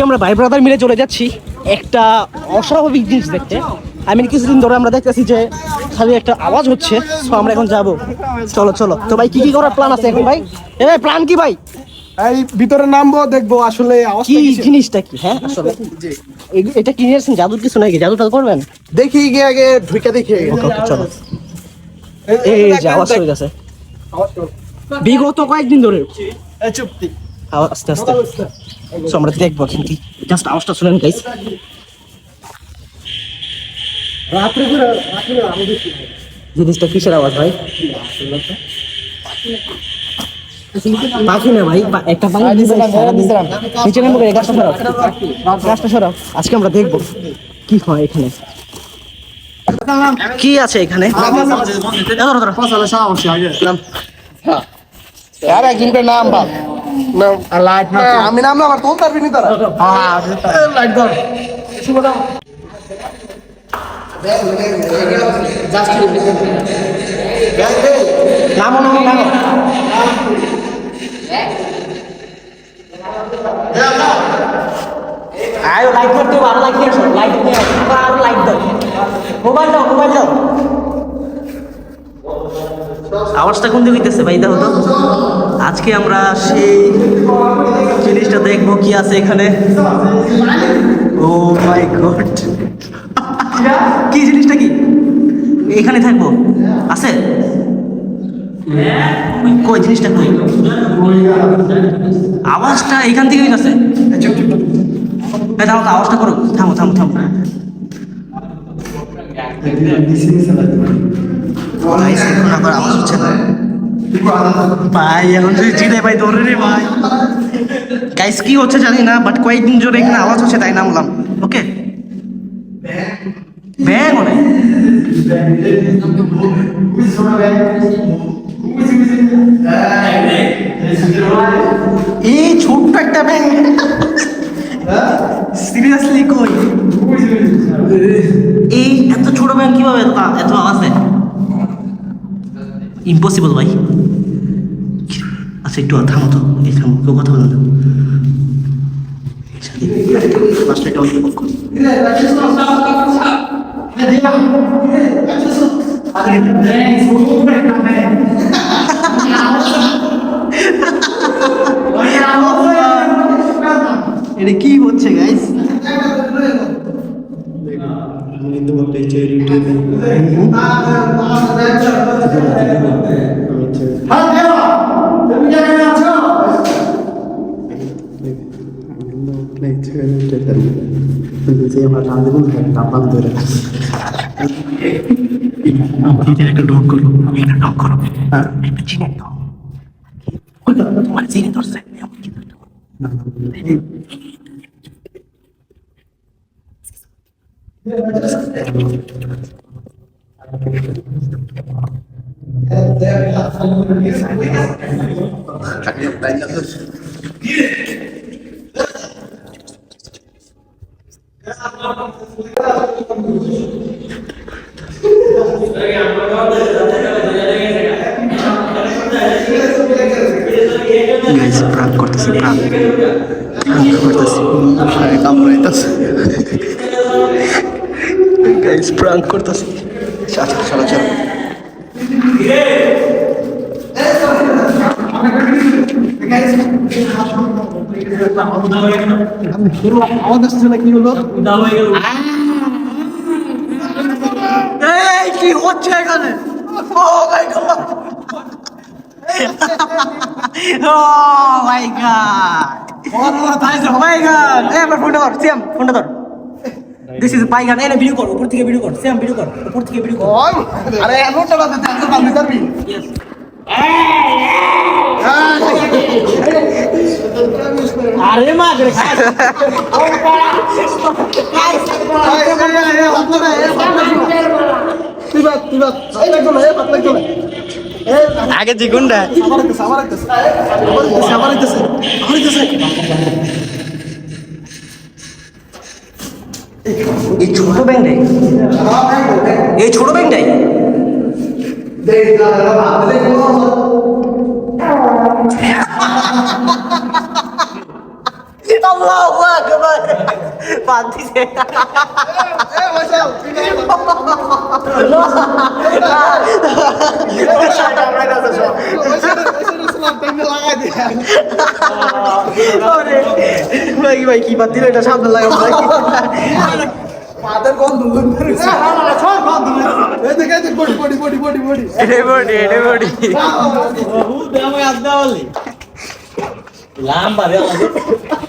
আজকে আমরা ভাই ব্রাদার মিলে চলে যাচ্ছি একটা অস্বাভাবিক জিনিস দেখতে। আমি কিছুদিন ধরে আমরা দেখতেছি যে খালি একটা আওয়াজ হচ্ছে তো আমরা এখন যাব। চলো চলো। তো ভাই কি কি করার প্ল্যান আছে এখন ভাই? এ ভাই প্ল্যান কি ভাই? এই ভিতরে নামবো দেখব আসলে কি জিনিসটা কি? হ্যাঁ আসলে। এটা কি নিয়েছেন জাদুর কিছু নাকি? জাদু টাদু করবেন? দেখি গিয়ে আগে ঢুকে দেখি। চলো। এই- যে আওয়াজ হয়ে গেছে। বিগত কয়েকদিন ধরে। আওয়াজ আস্তে আস্তে So, আমরা দেখব এখন কি জাস্ট আওয়াজটা শুনেন গাইস হয়? জিনিসটা কিসের আওয়াজ ভাই পাখি না ভাই একটা পাখি নিচে নামবো গাছটা সরাও গাছটা সরাও আজকে আমরা দেখব কি হয় এখানে কি আছে এখানে ধরো, ধরো। নাম। আর একজনকে নাম বাপ নাম লাইট না আমি নাম না আমার তোল পারবি নি তারা। হ্যাঁ লাইট ধর। নামো নামো নামো লাইট করতে আরও লাইট আসো। লাইট নিয়ে আসো। আরও লাইট দাও মোবাইল দাও মোবাইল দাও। আওয়াজটা কোন দিকে হইতেছে ভাই দেখো তো। আজকে আমরা সেই জিনিসটা দেখব কি আছে এখানে। Oh my god. কি জিনিসটা কি? এখানে থাকব। আছে? কই জিনিসটা কই? আওয়াজটা এখান থেকেই আছে থামো তো, আওয়াজটা করো। থামো থামো থামো। আওয়াজ হচ্ছে না। ভাই, এখন যদি ভাই, ধরে ভাই। গাইস কি হচ্ছে জানি না বাট কয়েকদিন ধরে এখানে আওয়াজ হচ্ছে, তাই নামলাম। ওকে ব্যাং অনেক এই ছোট্ট একটা ব্যাং সিরিয়াসলি কই? এই এত ছোট ব্যাং কীভাবে? এত আওয়াজ ইম্পসিবল ভাই। আচ্ছা একটু থামো তো। এই থামো, কেউ কথা বলো না। এটা কি হচ্ছে গাইস একটা ডক করো আমি একটা ডক করো একটা চিনে দাও তোমার চিনে ধরছে এমন কি ধরতে পারো? গাইস প্রাঙ্ক করতেছি। প্রাঙ্ক করতেছি কামড়াইতেছে গাইস প্রাঙ্ক করতেছি আচ্ছা চলো চলো না কি হলো? এই কি হচ্ছে এখানে ও my god oh my god oh my god এই আমার ফোনটা ধর সিয়াম ফোনটা ধর দিস ইজ পাইগান এই ভিডিও কর উপর থেকে ভিডিও কর সিয়াম ভিডিও কর উপর থেকে ভিডিও কর ওই, আরে এমনটা বাদ দে এত বাদ দিতে পারবি আরে মা করে খাই তুই বাদ তুই বাদ আগে জিগুনটা। এই ছোট ব্যাংকটাই। এই ছোট আল্লাহু আকবার। ভাই কি বাদ দিল এটা সামনে লাগাবো পাদের গন্ধ body body body body body এডে body এডে বডি একটা উঠতে দেন আরে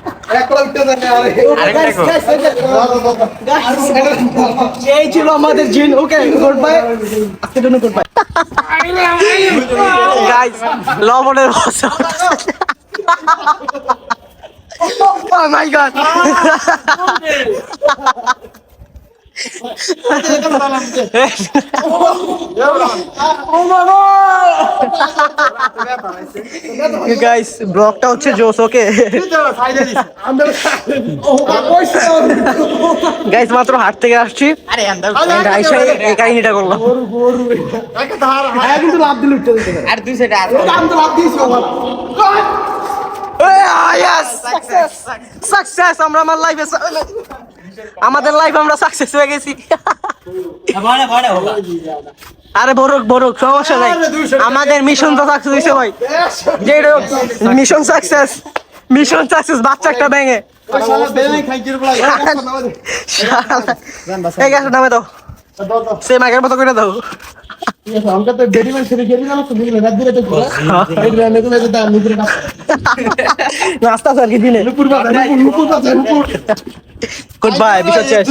এই ছিল আমাদের জিন ওকে গুড বাই আজকের জন্য গুড বাই গাইস লবণের ভাষা Oh my god! গাইস ব্লগটা হচ্ছে জোস ওকে গাইস মাত্র হাট থেকে আসছি। এই কাহিনীটা করলাম কিন্তু লাভ দিল আর দুই সাইড আর আমি তো লাভ দিয়েছি ওভার সাকসেস আমরা আমার লাইফে আমাদের লাইফ আমরা সাকসেস হয়ে গেছি। আরে বরক বরক সমস্যা নাই। আমাদের মিশন তো সাকসেস হয়েছে ভাই। যে মিশন সাকসেস মিশন সাকসেস বাচ্চা একটা ব্যাঙে। নামে দাও। সেম আগের মতো করে দাও। রাস্তা স্যার কি দিনে গুড বাই বিষয় শেষ